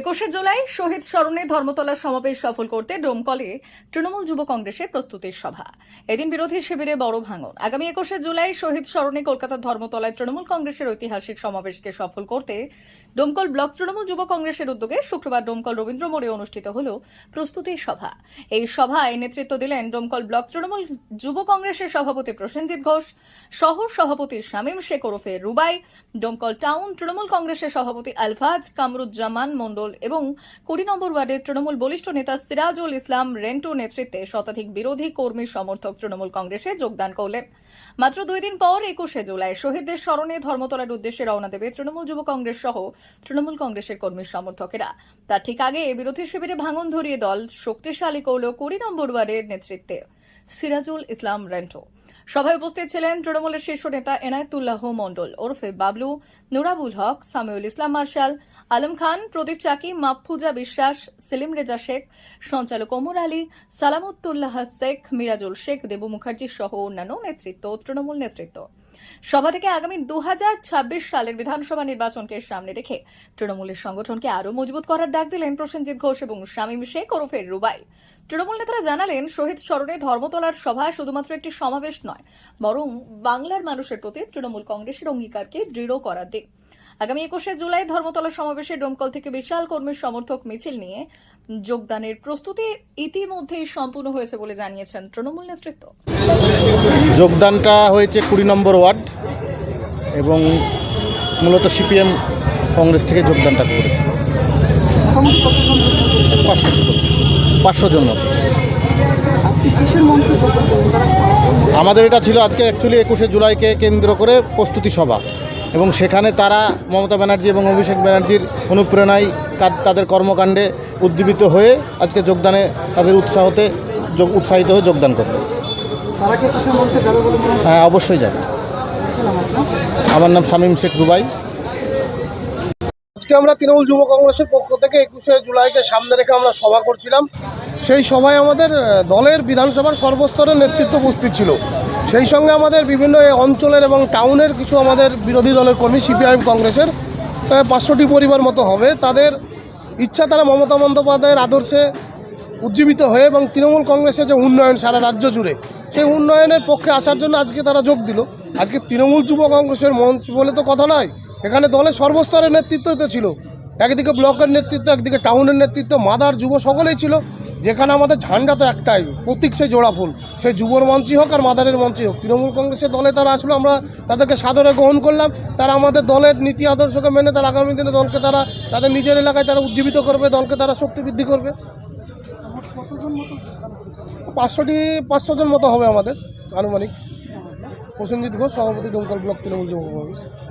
একুশে জুলাই শহীদ স্মরণে ধর্মতলা সমাবেশ সফল করতে ডোমকলে তৃণমূল যুব কংগ্রেসের প্রস্তুতির সভা। এদিন বিরোধী শিবিরে বড় ভাঙন। আগামী একুশে জুলাই শহীদ স্মরণে কলকাতার ধর্মতলায় তৃণমূল কংগ্রেসের ঐতিহাসিক সমাবেশকে সফল করতে ডোমকল ব্লক তৃণমূল যুব কংগ্রেসের উদ্যোগে শুক্রবার ডোমকল রবীন্দ্র মোড়ে অনুষ্ঠিত হল প্রস্তুতির সভা। এই সভায় নেতৃত্ব দিলেন ডোমকল ব্লক তৃণমূল যুব কংগ্রেসের সভাপতি প্রসেনজিৎ ঘোষ সহ সভাপতি শামীম শেখ ওরফে রুবাই ডোমকল টাউন তৃণমূল কংগ্রেসের সভাপতি আলফাজ কামরুজ্জামান মণ্ডল এবং কুড়ি নম্বর ওয়ার্ডের তৃণমূল বলিষ্ঠ নেতা সিরাজুল ইসলাম রেন্টু নেতৃত্বে শতাধিক বিরোধী কর্মী সমর্থক তৃণমূল কংগ্রেসে যোগদান করলেন। মাত্র দুই দিন পর একুশে জুলাই শহীদদের স্মরণে ধর্মতলার উদ্দেশ্যে রওনা দেবে তৃণমূল যুব কংগ্রেস সহ তৃণমূল কংগ্রেসের কর্মী সমর্থকেরা। তার ঠিক আগে বিরোধী শিবিরে ভাঙন ধরিয়ে দল শক্তিশালী করল কুড়ি নম্বর ওয়ার্ডের নেতৃত্বে সিরাজুল ইসলাম রেন্টো। সভায় উপস্থিত ছিলেন তৃণমূলের শীর্ষ নেতা এনায়েতুল্লাহ মণ্ডল ওরফে বাবলু, নুরাবুল হক, সামিউল ইসলাম মার্শাল আলম খান, প্রদীপ চাকি মাহফুজা বিশ্বাস, সেলিম রেজা শেখ, সঞ্চালক ওমর আলী সালামুত্তুল্লাহ শেখ, মিরাজুল শেখ, দেবু মুখার্জি সহ অন্যান্য নেতৃত্ব তৃণমূল নেতৃত্ব। সভা থেকে আগামী দু হাজার ছাব্বিশ সালের বিধানসভা নির্বাচনকে সামনে রেখে তৃণমূলের সংগঠনকে আরও মজবুত করার ডাক দিলেন প্রসেনজিৎ ঘোষ এবং শামীম শেখ ওরফে রুবাই। তৃণমূল নেতারা জানালেন, শহীদ স্মরণে ধর্মতলার সভা শুধুমাত্র একটি সমাবেশ নয়, বরং বাংলার মানুষের প্রতি তৃণমূল কংগ্রেসের অঙ্গীকারকে দৃঢ় করার দিক। আগামী একুশে জুলাই ধর্মতলা সমাবেশে ডোমকল থেকে বিশাল কর্মীর সমর্থক মিছিল নিয়ে যোগদানের প্রস্তুতি ইতিমধ্যেই সম্পূর্ণ হয়েছে বলে জানিয়েছেন তৃণমূল নেতৃত্ব। যোগদানটা হয়েছে কুড়ি নম্বর ওয়ার্ড এবং মূলত সিপিএম কংগ্রেস থেকে যোগদানটা করেছে। পাঁচশো জন। আমাদের এটা ছিল আজকে অ্যাকচুয়ালি একুশে জুলাইকে কেন্দ্র করে প্রস্তুতি সভা। এবং সেখানে তারা মমতা ব্যানার্জি এবং অভিষেক ব্যানার্জির অনুপ্রেরণায় তাদের কর্মকাণ্ডে উদ্দীপিত হয়ে আজকে যোগদানে তাদের উৎসাহতে যোগ উৎসাহিত হয়ে যোগদান করবে। হয় অবশ্যই যাবে? আমার নাম শামীম শেখ রুবাই। আজকে আমরা তৃণমূল যুব কংগ্রেসের পক্ষ থেকে একুশে জুলাইকে সামনে রেখে আমরা সভা করছিলাম। সেই সভায় আমাদের দলের বিধানসভার সর্বস্তরের নেতৃত্ব উপস্থিত ছিল। সেই সঙ্গে আমাদের বিভিন্ন অঞ্চলের এবং টাউনের কিছু আমাদের বিরোধী দলের কর্মী, সিপিআইএম কংগ্রেসের পাঁচশোটি পরিবার মতো হবে। তাদের ইচ্ছা, তারা মমতা বন্দ্যোপাধ্যায়ের আদর্শে উজ্জীবিত হয়ে এবং তৃণমূল কংগ্রেসের যে উন্নয়ন সারা রাজ্য জুড়ে, সেই উন্নয়নের পক্ষে আসার জন্য আজকে তারা যোগ দিল। আজকে তৃণমূল যুব কংগ্রেসের মঞ্চ বলে তো কথা নয় এখানে দলের সর্বস্তরের নেতৃত্বই তো ছিল। একদিকে ব্লকের নেতৃত্ব, একদিকে টাউনের নেতৃত্ব, মাদার যুব সকলেই ছিল। যেখানে আমাদের ঝান্ডা তো একটাই, প্রতীক সেই জোড়া ফুল। সেই যুবর মঞ্চই হোক আর মাদারের মঞ্চই হোক। তৃণমূল কংগ্রেসের দলে তারা আসলো, আমরা তাদেরকে সাদরে গ্রহণ করলাম। তারা আমাদের দলের নীতি আদর্শকে মেনে তারা আগামী দিনে দলকে তারা, তাদের নিজের এলাকায় তারা উজ্জীবিত করবে, দলকে তারা শক্তি বৃদ্ধি করবে। পাঁচশোটি, পাঁচশো জন মতো হবে আমাদের আনুমানিক। প্রসেনজিৎ ঘোষ, সভাপতি ডোমকল ব্লক, তৃণমূল যুব কংগ্রেস।